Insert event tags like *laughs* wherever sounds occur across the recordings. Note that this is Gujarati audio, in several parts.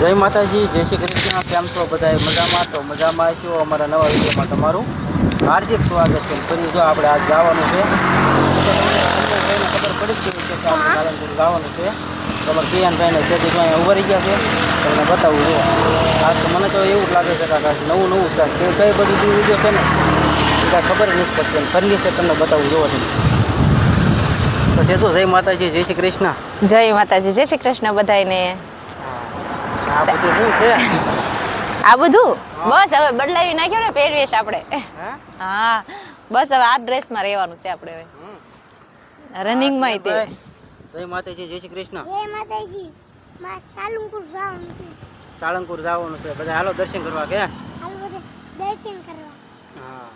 જય માતાજી જય શ્રી કૃષ્ણ. કેમ છો બધા મજામાં? તો મજામાં છો. અમારા નવા વિડીયોમાં તમારું હાર્દિક સ્વાગત છે. ફરી જો આપણે આજ જવાનું છે. ખબર પડી જ ગઈ છે કે આપણે પાલનપુર જવાનું છે. તમારે કિયાનભાઈને તેથી જો અહીંયા ઊભા રહી ગયા છે. તમને બતાવું જો આજ તો મને તો એવું લાગે છે કે આ કાંઈક નવું નવું છે. કે કઈ બધી વીડિયો છે ને કાંઈ ખબર નથી પડતી. ફરી છે તમને બતાવું જોવો તમે તો જય માતાજી જય શ્રી કૃષ્ણ. જય માતાજી જય શ્રી કૃષ્ણ બધાયને. આ બધું શું છે? આ બધું? બસ હવે બદલાવી નાખ્યો ને પહેરવેશ આપણે. હા? હા. બસ હવે આ ડ્રેસમાં રહેવાનું છે આપણે હવે. રનિંગમાં તે જય માતાજી. જય શ્રી કૃષ્ણ. જય માતાજી. માં સાલુંપુર જવાનું છે. સાળંગપુર જવાનું છે. બધા હાલો દર્શન કરવા કે? હાલો દર્શન કરવા. હા.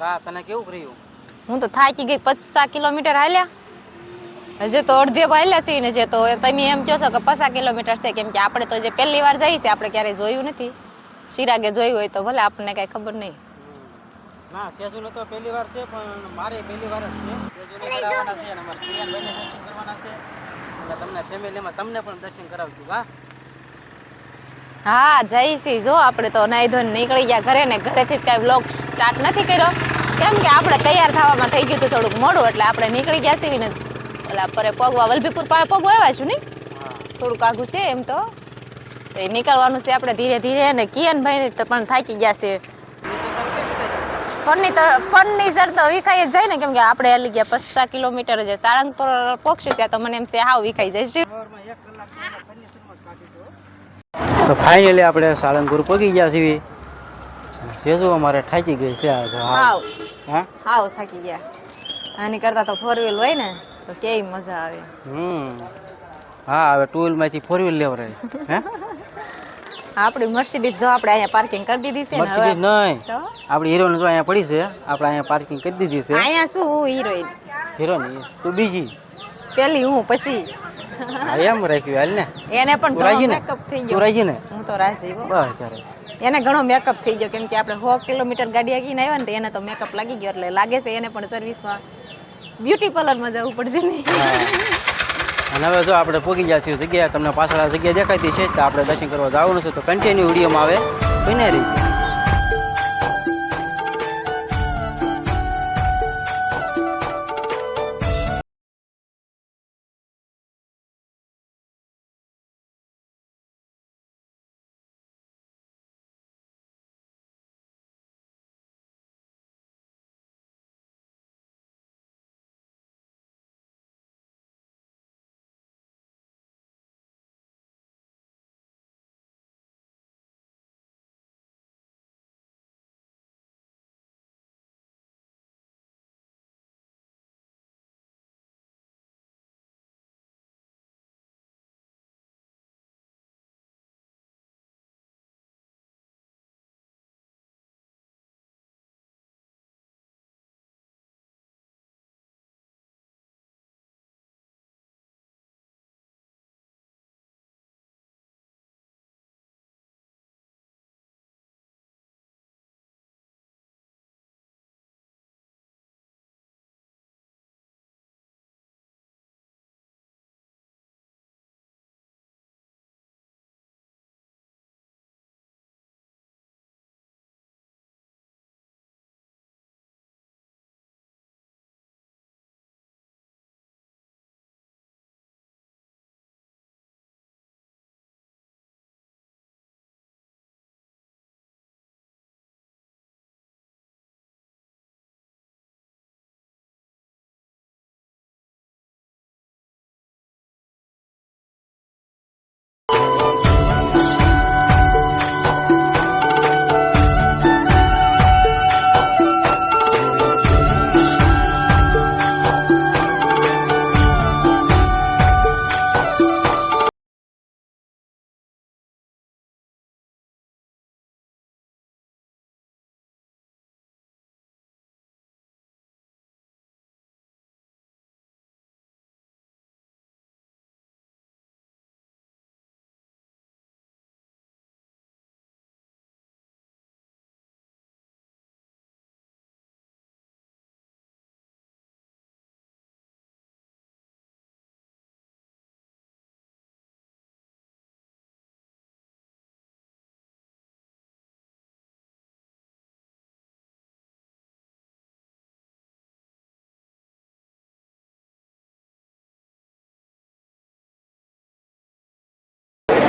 કા તને કેવું રહ્યું હું તો થાકી ગઈ. પચાસ કિલોમીટર હાલ્યા. હજી તો અડધે પહેલા છીએ ને જે તો તમે એમ કહો છો કે પચાસ કિલોમીટર છે કેમ કે આપણે તો જે પહેલી વાર જઈએ છીએ આપણે ક્યારેય જોયું નથી. શિરાગે જોયું હોય તો ભલે આપણને કાંઈ ખબર નહીં. ના સેજુને તો પહેલી વાર છે પણ મારે પહેલી વાર જ છે. સેજુને કરાવવાના છે અને અમારા પ્રિયાનભાઈને દર્શન કરવાના છે. એટલે તમને ફેમિલીમાં તમને પણ દર્શન કરાવશું હા? હા જઈ સી જો આપણે તો નાઈ ધોઈને નીકળી ગયા ઘરે ને ઘરેથી જ કાંઈ બ્લોગ સ્ટાર્ટ નથી કર્યો. કેમ કે આપણે તૈયાર થવામાં થઈ ગયું હતું થોડુંક મોડું એટલે આપણે નીકળી ગયા છીએ ને ઓલા પરે પગવા વલભીપુર પાસે પગવા આવ્યા છું નહીં? થોડુંક આઘું છે એમ તો. એ નીકળવાનું છે આપણે ધીરે ધીરે અને કિયનભાઈ તો પણ થાકી ગયા છે. ફર્નિચર ફર્નિચર તો વિખાઈ જ જાય ને કેમ કે આપણે હાલી ગયા પચાસ કિલોમીટર છે. સાળંગપુર પહોંચ્યું ત્યાં તો મને એમ છે હાવ વિખાઈ જાય છે. તો ફાઇનલી આપણે સાળંગપુર પહોંચી ગયા છીએ. જેજુ અમારે થાકી ગઈ છે હાવ. હા? હાવ થાકી ગયા. આની કરતા તો ફોર વ્હીલ હોય ને. તો કેવી મજા આવે. હમ. હા હવે ટુ વ્હીલમાંથી ફોર વ્હીલ લેવરાય. હે? આપણી મર્સિડીઝ જો આપણે અહીંયા પાર્કિંગ કરી દીધી છે ને મર્સિડીઝ નહીં. આપણી હિરોઈન જો અહીંયા પડી છે આપણે અહીંયા પાર્કિંગ કરી દીધી છે. અહીંયા શું હું હિરોઈન? હિરોઈન તું બીજી? પેલી હું પછી? એમ રાખ્યું હાલ ને. એને પણ ઘણો મેકઅપ થઈ ગયો. રાજી ને? હું તો રાજી હો. બસ ત્યારે. એને ઘણો મેકઅપ થઈ ગયો કેમ કે આપણે સો કિલોમીટર ગાડી આગીને આવ્યા ને તો એને તો મેકઅપ લાગી ગયો એટલે લાગે છે એને પણ સર્વિસમાં બ્યુટી પાર્લરમાં જવું પડશે ને અને હવે જો આપણે પોગી ગયા છીએ જગ્યાએ, તમને પાછળ જગ્યા દેખાતી છે, તો આપણે દર્શન કરવા જવાનું છે, તો કન્ટિન્યુ વિડીયોમાં આવે બને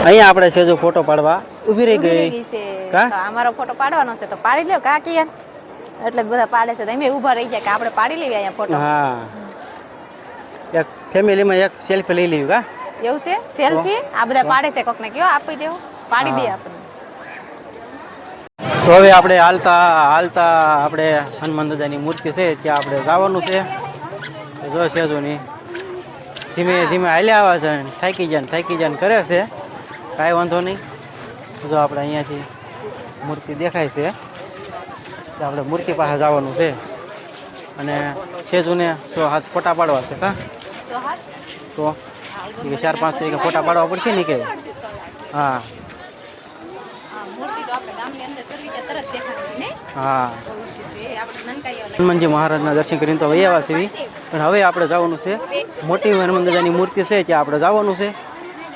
અહીંયા આપણે સેજો ફોટો પાડવા. ઊભી રહી ગઈ. કા? અમારો ફોટો પાડવાનો છે. તો પાડી લ્યો કા એટલે બધા પાડે છે. તમે ઊભા રહી જાય કે આપણે પાડી લેવી અહીંયા ફોટો. હા. એક ફેમિલીમાં એક સેલ્ફી લઈ લેવી કા? એવું છે? સેલ્ફી? આ બધા પાડે છે કોકને કયો? આપી દેવો. પાડી દે. આપણને. તો હવે આપણે હાલતા હાલતા આપણે હનુમાન દાદાની મૂર્તિ છે ત્યાં આપણે જવાનું છે. જો સેજોની. ધીમે ધીમે હાલ્યા આવે છે થાકી જાય થાકી જાય કરે છે. કાંઈ વાંધો નહીં. જો આપણે અહીંયાથી મૂર્તિ દેખાય છે. તો આપણે મૂર્તિ પાસે જવાનું છે. અને સેજુને સો હાથ ફોટા પાડવા છે હા? તો ચાર પાંચ તરીકે ફોટા પાડવા પડશે ને કે? હા. હા, હનુમાનજી મહારાજના દર્શન કરીને તો આવ્યા છીએ. પણ હવે આપણે જવાનું છે. મોટી હનુમાન દાદાની મૂર્તિ છે ત્યાં આપણે જવાનું છે.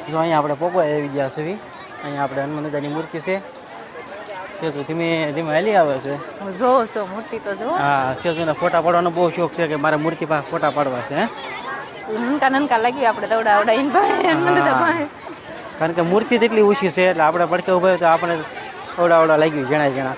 જો અહીંયા આપણે પોપા આવી ગયા છે અહીંયા આપણે હનુમાન દાદાની મૂર્તિ છે. તે ધીમે ધીમે હાલી આવે છે. જો છો મૂર્તિ તો જો. હા સેજુને ફોટા પાડવાનો બહુ શોખ છે કે મારે મૂર્તિ પાસે ફોટા પાડવા છે નનકા નનકા લાગ્યું આપણે દવડા ભાઈ કારણ કે મૂર્તિ જેટલી ઊંચી છે એટલે આપણે પડકે ઊભા તો આપણે ઓડા ઓડા લાગ્યું જણા જણા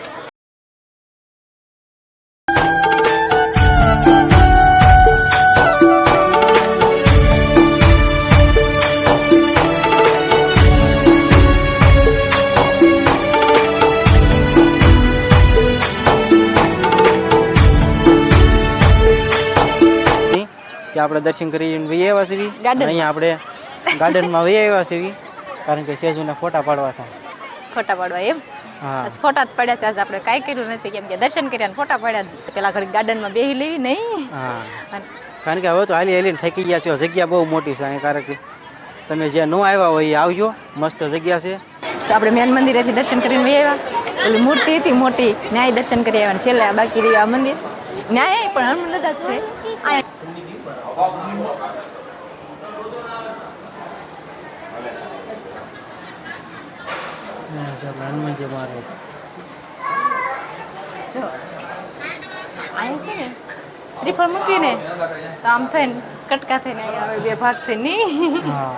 આપણે દર્શન કરી વહી આવ્યા છીએ. અહીંયા આપણે ગાર્ડનમાં વહી આવ્યા છીએ કારણ કે સેજુના ફોટા પાડવા હતા. ફોટા પાડવા એમ? હા. ફોટા જ પડ્યા છે આજ આપણે કાંઈ કર્યું નથી કેમ કે દર્શન કર્યા ને ફોટા પડ્યા. પેલા ઘડી ગાર્ડનમાં બેહી લેવી નહીં હા. કારણ કે હવે તો હાલી હાલીને થાકી ગયા છે જગ્યા બહુ મોટી છે અહીં કારણ કે તમે જે ન આવ્યા હોય એ આવજો મસ્ત જગ્યા છે. તો આપણે મેન મંદિરેથી દર્શન કરીને આવ્યા. પેલી મૂર્તિ હતી મોટી ન્યાય દર્શન કરી આવ્યા છેલ્લે બાકી રહ્યું આ મંદિર. ન્યાય પણ હનુમાન દાદા જ છે આ હા, છે આપણે હનુમાનજી મહારાજ જો અહીંયા છે ને? શ્રીફળ મૂકીને. તો આમ થઈને કટકા થઈને અહીંયા આવે બે ભાગ છે નહીં હા.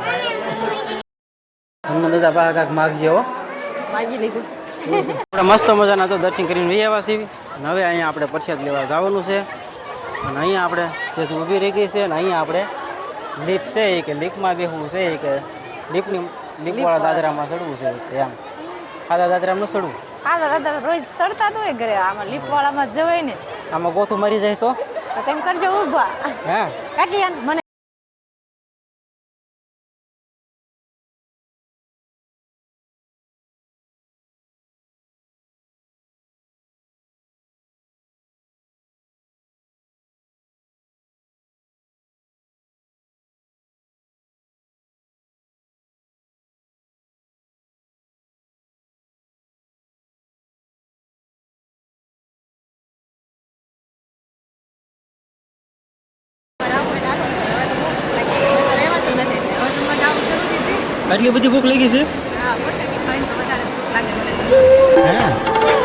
દાદા પાસે કાંઈક માગજો માગી લીધું. આપણે મસ્ત મજાના તો દર્શન કરીને વહી આવ્યા છીએ. હવે અહીંયા આપણે પ્રસાદ લેવા જવાનું છે. અને અહીંયા આપણે જે ઊભી રહી ગઈ છે અને અહીંયા આપણે લીપ છે એ કે લીપમાં બેસવું છે એ કે લીપની લીપવાળા દાદરામાં ચડવું છે એમ. સાદા દાદરામાં ચડવું હા દાદા રોજ સડતા તો હોય ઘરે આમાં લીપવાળામાં જવાય ને. આમાં ગોથું મરી જાય તો? તો તેમ કરજો ઊભા. હા. કાકી મને આટલી બધી ભૂખ લાગી છે? હે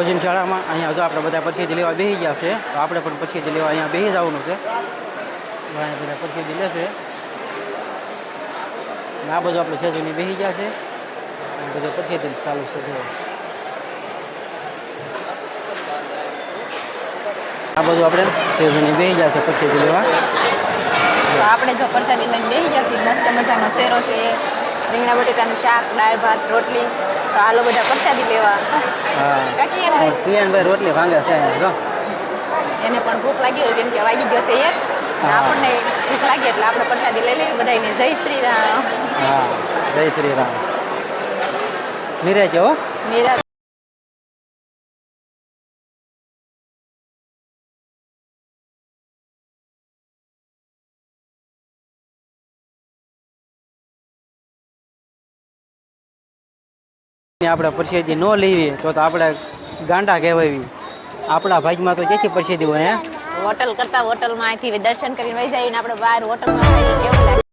ભોજન શાળામાં અહીંયા જો આપણે બધા પ્રસાદી લેવા બેસી ગયા છે, તો આપણે પણ પ્રસાદી લેવા અહીંયા બેસી જવાનું છે. તો અહીંયા બધા પ્રસાદી લેશે અને આ બધું આપણે સેજુની બેસી ગયા છે. અને બધું પ્રસાદી ચાલુ છે જો આ બધું આપણે સેઝની બેસી જશે પછી લેવા તો આપણે જો પ્રસાદી લઈને બેસી જશે મસ્ત મજાનો શેરો છે, રીંગણા બટેટાનું શાક, દાળ ભાત, રોટલી. તો આલો બધા પ્રસાદી લેવા. કાકી એમ ભાઈ? રોટલી ભાંગે છે જો. એને પણ ભૂખ લાગી હોય કેમ કે વાગી ગયો છે એક. આપણને ભૂખ લાગી એટલે આપણે પ્રસાદી લઈ લેવી બધાને જય શ્રી રામ. હા જય શ્રી રામ. નિરાય હો નિરા આપણે પ્રસાદી ન લેવી તો આપણે ગાંડા કહેવાય. આપણા ભાગમાં તો ક્યાંથી પ્રસાદી હોય હે? હોટલ કરતા હોટલમાં અહીંથી દર્શન કરીને વહી જઈને ને આપણે બહાર હોટલમાં કેવું લાગે?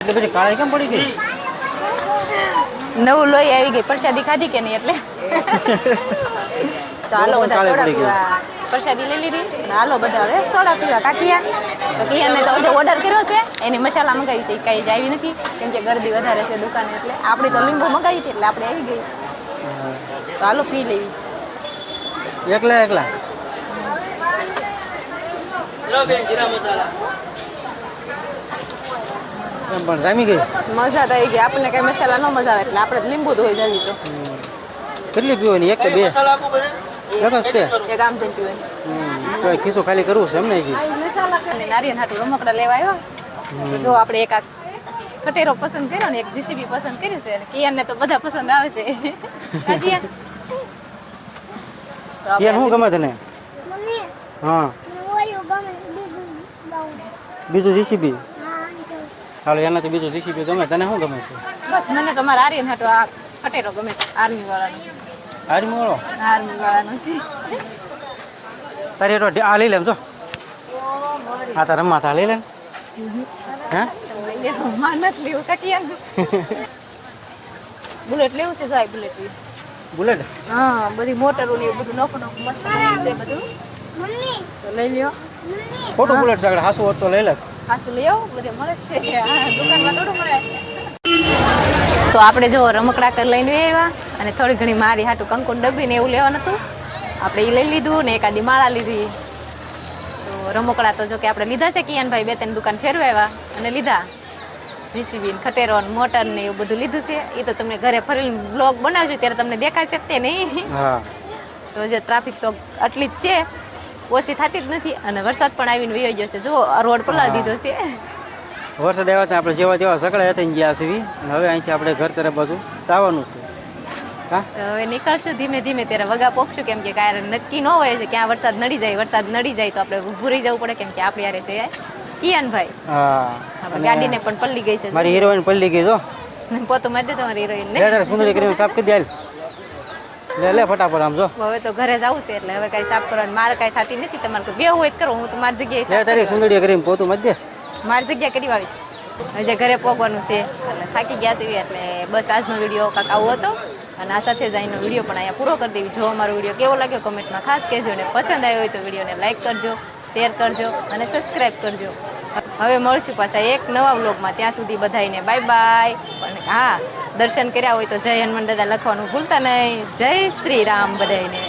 એટલે પછી કાળે કેમ પડી ગઈ? નવું લોહી આવી ગઈ. પ્રસાદી ખાધી કે નહીં એટલે? તો હાલો બધા સોડા પીવા પ્રસાદી લઈ લીધી. હાલો બધા હવે સોડા પીવા કાકિયા તો કિયાને તો જે ઓર્ડર કર્યો છે. એની મસાલા મંગાવી છે. એ કાંઈ જ આવી નથી. કેમ કે ગરદી વધારે છે દુકાને એટલે. આપણી તો લીંબુ મંગાવી હતી એટલે આપણે આવી ગઈ. તો હાલો પી લેવી. એકલા એકલા. એમ પણ જામી ગઈ? મજા તો આવી ગઈ. આપણને કઈ મસાલા ન મજા આવે એટલે આપણે લીંબુ ધોઈ જવી તો કેટલી પીવાની? એક કે બે? એક જ તે એક આમ જઈને પીવાની. ખીસો ખાલી કરવું છે એમને? નારિયેળ હાટું રમકડા લેવા આવ્યો. તો જો આપણે એક આ કટેરો પસંદ કર્યો ને એક જીસીબી પસંદ કર્યું છે કિયાન ને તો બધા પસંદ આવે છે. કિયાન? કિયાન શું ગમે તને? હા. બીજું જીસીબી હાલો એનાથી બીજું જીસીબી ગમે તને શું ગમે છે? બસ મને તો મારા આર્યન હાટું આ કટેરો ગમે છે આર્મી વાળાનો આર્મી વાળો આર્મી વાળાનો છે. તારે તો આ લઈ લેમ જો. આ તારા રમવા તા લઈ લે હે? માર નથી લેવું કાકિયાન. *laughs* બુલેટ લેવું છે જાય બુલેટ બુલેટ? હા બધી મોટરો ને બધું નોખું નોખું મસ્ત છે બધું. તો લઈ લ્યો. ફોટો ખોટું બુલેટ સાગડ હાસુ હોત તો લઈ લે. ખાસું લઈ આવો બધે મળે જ છે. દુકાનમાં થોડું મળે. તો આપણે જો રમકડા કર લઈને આવ્યા અને થોડી ઘણી મારી હાટું કંકુ ડબ્બીને એવું લેવાનું હતું આપણે એ લઈ લીધું ને એકાદી માળા લીધી. તો રમકડા તો જો કે આપણે લીધા છે કિયાનભાઈ બે ત્રણ દુકાન ફેરવાયા અને લીધા. જીસીબી ખટેરો મોટર ને એવું બધું લીધું છે. એ તો તમને ઘરે ફરી બ્લોગ બનાવજો ત્યારે તમને દેખાશે તે નહીં. તો જે ટ્રાફિક તો આટલી જ છે. ઓછી થતી જ નથી અને વરસાદ પણ આવીને વયો ગયો છે. જો રોડ પલાળી દીધો છે. વરસાદ આવ્યા ત્યાં આપણે જેવા જેવા સકળાયા થઈને ગયા છે અને હવે અહીંથી આપણે ઘર તરફ બધું જવાનું છે. હવે નીકળશું ધીમે ધીમે ત્યારે વગા પોખશું કેમ કે કાંઈ નક્કી ન હોય છે ક્યાં વરસાદ નડી જાય વરસાદ નડી જાય તો આપણે ઊભું રહી જવું પડે કેમ કે આપણે યારે છે કિયાનભાઈ. હા ગાડીને પણ પલ્લી ગઈ છે. મારી હિરોઈન પલ્લી ગઈ જો પોતું મારી દે તમારી હિરોઈન સુંદરી કરીને સાફ કરી દે. લે લે ફટાફટ આમ જો. હવે તો ઘરે જવું છે એટલે હવે કાંઈ સાફ કરવાનું. મારે કઈ થતી નથી. તમારે કોઈ બેવું હોય કરો. હું તો મારી જગ્યાએ લે તારી સુંદરી કરીને પોતું મત દે. મારી જગ્યા કરી આવીશ. હજે ઘરે પોગવાનું છે. એટલે થાકી ગયા છે એટલે બસ આજનો વીડિયો કાંક આવો હતો. અને આ સાથે જ અહીંનો વીડિયો પણ અહીંયા પૂરો કરી દેવી. જો અમારો વીડિયો કેવો લાગ્યો કમેન્ટમાં ખાસ કહેજો. અને પસંદ આવ્યો હોય તો વિડીયોને લાઈક કરજો શેર કરજો અને સબસ્ક્રાઈબ કરજો. હવે મળશું પાછા એક નવા વ્લોગમાં. ત્યાં સુધી બધાને બાય બાય. પણ હા, દર્શન કર્યા હોય તો જય હનુમાન દાદા લખવાનું ભૂલતા નહીં. જય શ્રી રામ બધાને